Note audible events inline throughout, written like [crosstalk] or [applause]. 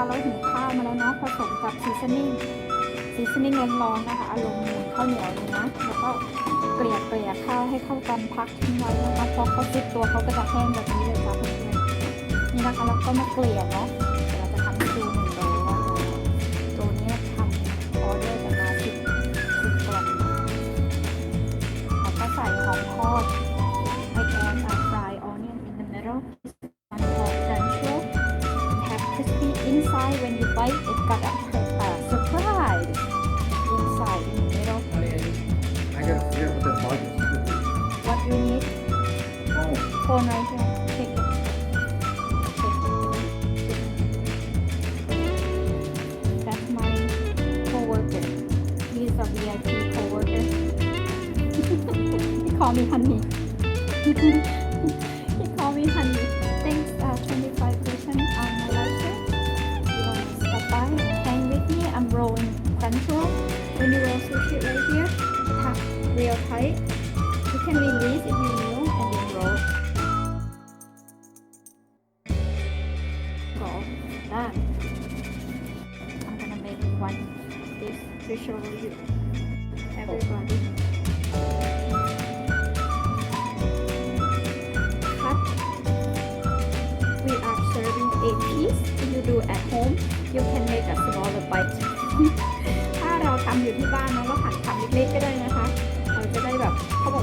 าเราหุงข้าวมาแล้วเนาะผสมกับซีซันนิ่งซีซันนิ่งร้อนๆนะคะอารมณ์เหมือนข้าวเหนียวเลยนะแล้วก็เกลี่ยเกลี่ยข้าวให้เข้ากันพักทิ้งไว้นะคะพอเขาติดตัวเขาก็จะแห้งแบบนี้เลยจ้ะเพื่อนๆนี่นะคะเราก็มาเกลี่ยเนาะ inside when you bite. It got a uh, surprise inside in the middle. I gotta figure out what the bug is. What you need? Oh, Phone right here. Take it. Take it. That's my coworker. He's a VIP coworker. [laughs] he call me honey. [laughs] you roll sushi right here, tuck real tight. You can release if you know and then roll. Roll that. I'm gonna make one this to show you everybody. Cut. We are serving eight piece. If you do at home, you can make a smaller bite. [laughs] ถ้าเราทำอยู่ที่บ้าน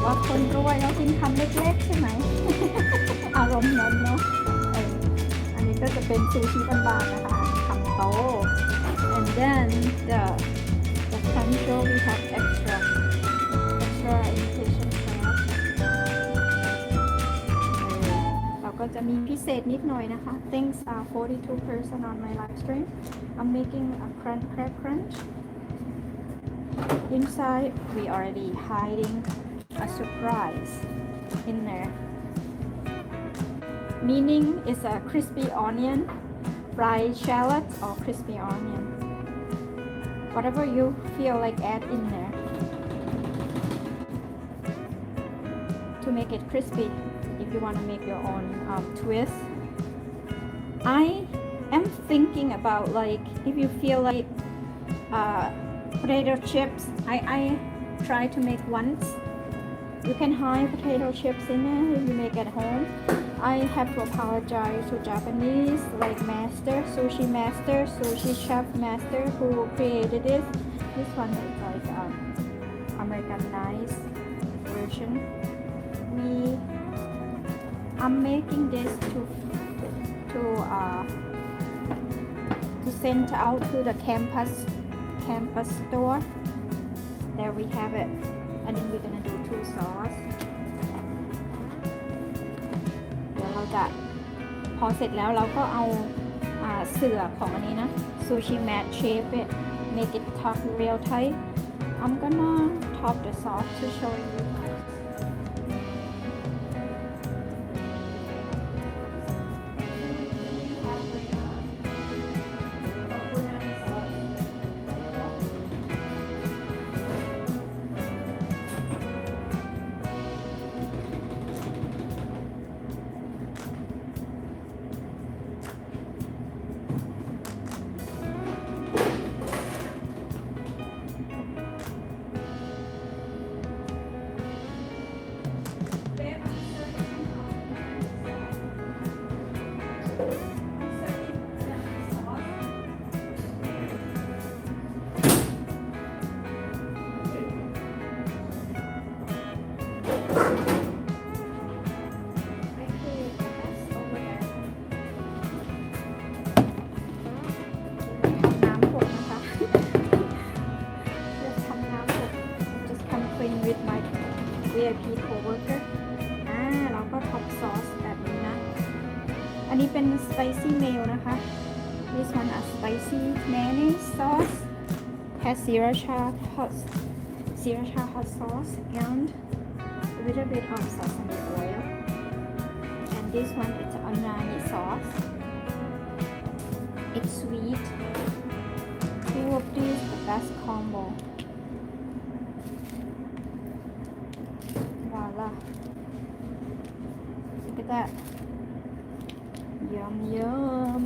ว่าคนรวยแล้วกินคำเล็กๆ ใช่ไหม อารมณ์นั้นเนาะอันนี้ก็จะเป็นซูชิบานๆนะคะคำโต and then the the control we have extra extra invitation crab เออเราก็จะมีพิเศษนิดหน่อยนะคะ thanks are 42 person on my live stream I'm making a crunch crab crunch Inside, we already hiding a surprise in there. Meaning it's a crispy onion, fried shallot, or crispy onion. Whatever you feel like add in there. To make it crispy, if you want to make your own um, twist. I am thinking about like if you feel like uh, potato chips. I, I try to make once. You can hide potato chips in there if you make at home. I have to apologize to Japanese like master, sushi master, sushi chef master who created this. This one is like um, Americanized version. We I'm making this to to uh, to send out to the campus campus store. There we have it. And then we're gonna พอเสร็จแล้วเราก็เอาอ่าเสือของอันนี้นะ sushi mat shape it make it tuck real tight I'm gonna top the sauce to show you VIP coworker อ่าเราก็ท็อปซอสแบบนี้นะ อันนี้เป็น spicy mayo นะคะ this one a spicy mayonnaise sauce has sriracha hot sriracha hot sauce and a little bit of sesame oil and this one is unagi sauce it's sweet two of these the best combo pa. Sige ka. Yum, yum.